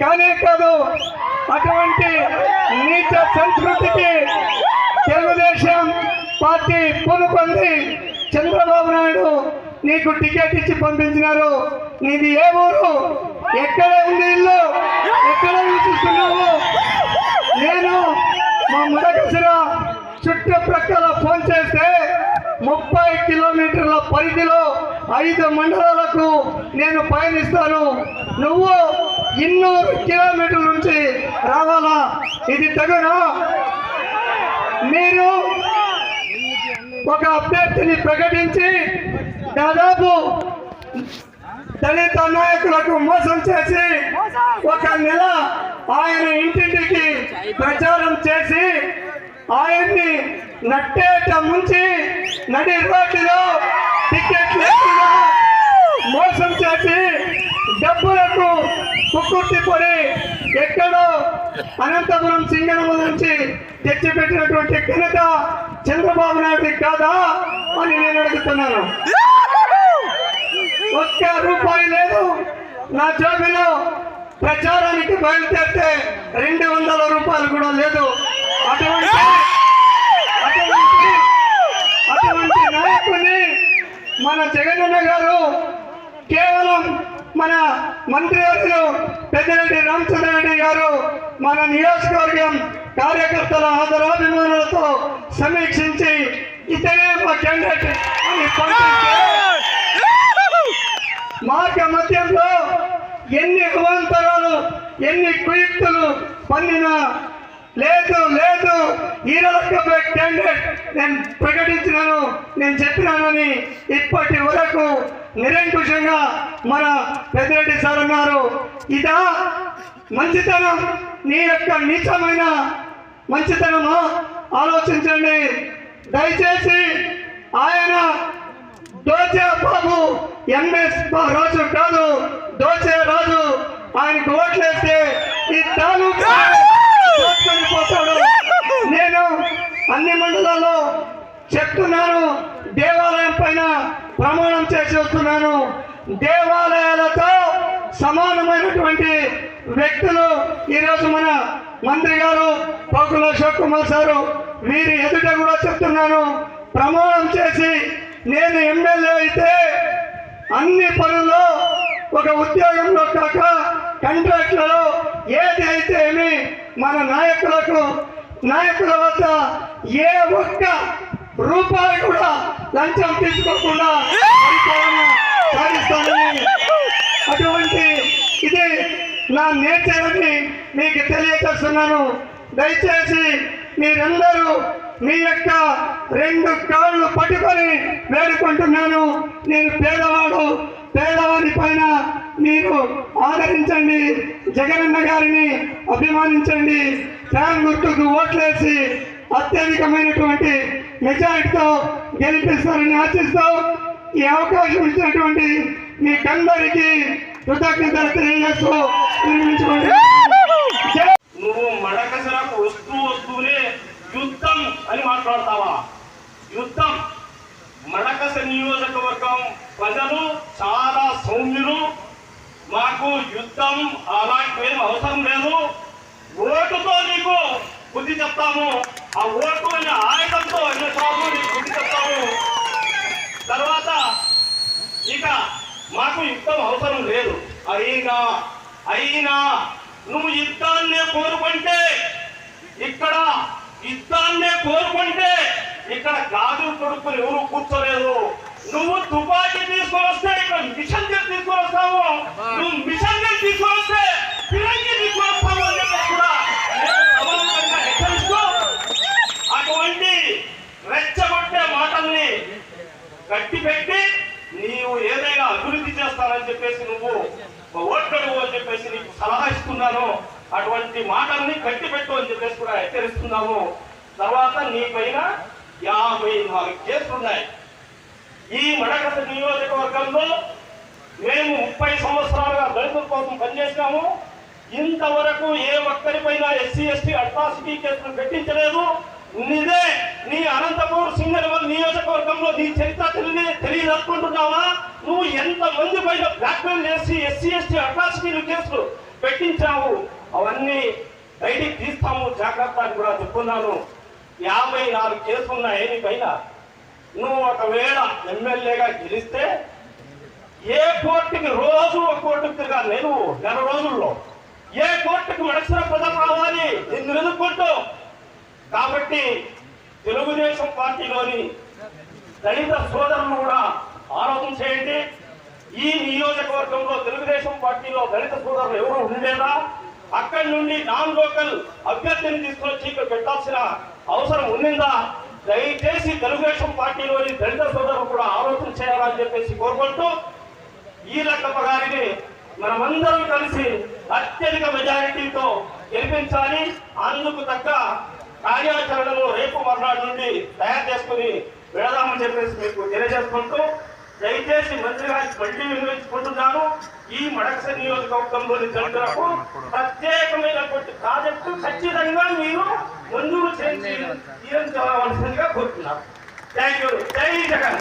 కానే కాదు అటువంటి నీచ సంస్కృతికి తెలుగుదేశం పార్టీ పూనుకొంది. చంద్రబాబు నాయుడు నీకు టికెట్ ఇచ్చి పంపించినారు. నీది ఏ ఊరు? ఎక్కడ ఉంది ఇల్లు? ఎక్కడ నివసిస్తున్నావు? నేను మా ముడకసిర చుట్టుప్రక్కల ఫోన్ చేస్తే ముప్పై కిలోమీటర్ల పరిధిలో ఐదు మండలాలకు నేను పయనిస్తాను. నువ్వు ఇన్నూరు కిలోమీటర్ల నుంచి రావాలా? ఇది తగునా? మీరు ఒక అభ్యర్థిని ప్రకటించి దాదాపు దళిత నాయకులకు మోసం చేసి ఒక నెల ఆయన ఇంటింటికి ప్రచారం చేసి ఆయన్ని నట్టేట ముంచి నడి రోడ్డులో టికెట్లు మోసం చేసి డబ్బులకు కుక్కుర్తిపడి ఎక్కడో అనంతపురం సింగనమ నుంచి తెచ్చిపెట్టినటువంటి ఘనత చంద్రబాబు నాయుడు కాదా అని నేను అడుగుతున్నాను. ఒక్క రూపాయి లేదు. నా జోబిలో ప్రచారానికి బయలుదేరితే రెండు వందల రూపాయలు కూడా లేదు. అటువంటి అటువంటి అటువంటి నాయకుని మన జగనన్న గారు మన మంత్రివర్యులు పెద్దిరెడ్డి రామచంద్రారెడ్డి గారు మన నియోజకవర్గం కార్యకర్తల ఆదరాభిమానులతో సమీక్షించి ఇతనే మా క్యాండిడేట్ అని మార్గ మధ్యంలో ఎన్ని అవాంతరాలు ఎన్ని కుయుక్తులు పన్నినా లేదు లేదు. ఈరోజు నేను ప్రకటించినాను నేను చెప్పినానని ఇప్పటి వరకు నిరంకుశంగా మన పెద్దిరెడ్డి సార్ అన్నారు. ఇదా మంచితనం నీ యొక్క నీచమైన మంచితనమా? ఆలోచించండి. దయచేసి ఆయన దోచే బాబు ఎంఎస్ రాజు కాదు దోచే రాజు ఆయనకు ఓట్లేస్తే ఈ తాలూకా అన్ని మండలాల్లో చెప్తున్నాను. దేవాలయం పైన ప్రమాణం చేసి వస్తున్నాను. దేవాలయాలతో సమానమైనటువంటి వ్యక్తులు ఈరోజు మన మంత్రి గారు పోకుల అశోక్ కుమార్ సారు వీరి ఎదుట కూడా చెప్తున్నాను. ప్రమాణం చేసి నేను ఎమ్మెల్యే అయితే అన్ని పనుల్లో ఒక ఉద్యోగంలో కాక కాంట్రాక్ట్లలో ఏది అయితే మన నాయకులకు నాయకుల వద్ద ఏ ఒక్క రూపాయి కూడా లంచం తీసుకోకుండా అటువంటి ఇది నా నేచర్ అని మీకు తెలియజేస్తున్నాను దయచేసి మీరందరూ మీ యొక్క రెండు కాళ్ళు పట్టుకొని వేడుకుంటున్నాను. నేను పేదవాడు పేదవాడి పైన మీరు ఆదరించండి. జగనన్న గారిని అభిమానించండి. ఫ్యాన్ గుర్తుకు ఓట్లేసి అత్యధికమైనటువంటి మెజారిటీతో గెలిపిస్తారని ఆశిస్తూ ఈ అవకాశం ఇచ్చినటువంటి మీకందరికీ కృతజ్ఞతలు తెలియజేస్తూ నువ్వు మడకసరకు వస్తూ వస్తూనే యుద్ధం అని మాట్లాడతావా? యుద్ధం. మడకస నియోజకవర్గం ప్రజలు చాలా సౌమ్యులు. మాకు యుద్ధం అలాంటివేం అవసరం లేదు. ఓటుతో నీకు బుద్ధి చెప్తాము. ఆ ఓటు అనే ఆయుధంతో ఎన్నిసార్లు నీకు బుద్ధి చెప్తాము. తర్వాత ఇక మాకు యుద్ధం అవసరం లేదు. అయినా అయినా నువ్వు యుద్ధాన్నే కోరుకుంటే ఇక్కడ యుద్ధాన్నే కోరుకుంటే ఇక్కడ గాజు కొడుకుని ఎవరు కూర్చోలేదు. నువ్వు తుపాకీ తీసుకొని వస్తే ఇక్కడ మిషన్ తీసుకొని వస్తావు నువ్వు మిషన్ తీసుకొని వస్తే ఫిరంగి తీసుకొని వస్తావు అని చెప్పి కూడా నేను సమానంగా హెచ్చరిస్తూ అటువంటి రెచ్చగొట్టే మాటల్ని కట్టి పెట్టి నీవు ఏదైనా అభివృద్ధి చేస్తానని చెప్పేసి నువ్వు ఓట్లడు అని చెప్పేసి నీకు సలహా ఇస్తున్నాను. అటువంటి మాటల్ని కట్టి పెట్టు అని చెప్పేసి కూడా హెచ్చరిస్తున్నాము. తర్వాత నీ పైన యాభై నాలుగు కేసులు ఉన్నాయి. ఈ మడకస నియోజకవర్గంలో మేము ముప్పై సంవత్సరాలుగా దళితుల కోసం పనిచేసినాము. ఇంతవరకు ఏ ఒక్కరిపైన ఎస్సీ ఎస్టీ అట్రాసిటీ కేసులు పెట్టించలేదు. నిదే నీ అనంతపూర్ సింగరవల్ నియోజకవర్గం నీ చరిత్ర తెలియదు తెలియదనుకుంటున్నావా? నువ్వు ఎంత మంది పైన బ్లాక్మెయిల్ చేసి ఎస్సీ ఎస్టీ అట్రాసిటీలు కేసులు పెట్టించావు? అవన్నీ బయటికి తీస్తాము. జాగ్రత్త అని కూడా చెప్తున్నాను యాభై నాలుగు కేసులు ఉన్నాయి నీ పైన. నువ్వు ఒకవేళ ఎమ్మెల్యేగా గెలిస్తే ఏ కోర్టుకి రోజు ఒక కోర్టుకు తిరగాలి? నేను నెల రోజుల్లో. ఏ కోర్టుకి మనుషుల పదం రావాలి? నిన్ను ఎదుర్కొంటూ కాబట్టి తెలుగుదేశం పార్టీలోని దళిత సోదరులు కూడా ఆలోచన చేయండి. ఈ నియోజకవర్గంలో తెలుగుదేశం పార్టీలో దళిత సోదరులు ఎవరు ఉండేదా అక్కడి నుండి నాన్ లోకల్ అభ్యర్థిని తీసుకొచ్చి ఇక్కడ పెట్టాల్సిన అవసరం ఉండిందా దయచేసి తెలుగుదేశం పార్టీలోని దళిత సోదరులు కూడా ఆలోచన చేయాలని చెప్పేసి కోరుకుంటూ ఈ లక్కప్ప గారిని మనమందరం కలిసి అత్యధిక మెజారిటీతో గెలిపించాలి. అందుకు తగ్గ కార్యాచరణను రేపు మర్నాడు నుండి తయారు చేసుకుని వెళదామని చెప్పేసి మీకు తెలియజేసుకుంటూ దయచేసి మంత్రి గారికి మళ్ళీ వినియోగించుకుంటున్నాను. ఈ మడకస నియోజకవర్గంలోని దళితులకు ప్రత్యేకమైనటువంటి ప్రాజెక్టు ఖచ్చితంగా మీరు మంజూరు చేసి తీరించవలసిందిగా కోరుతున్నాను. థ్యాంక్ యూ జై జగన్.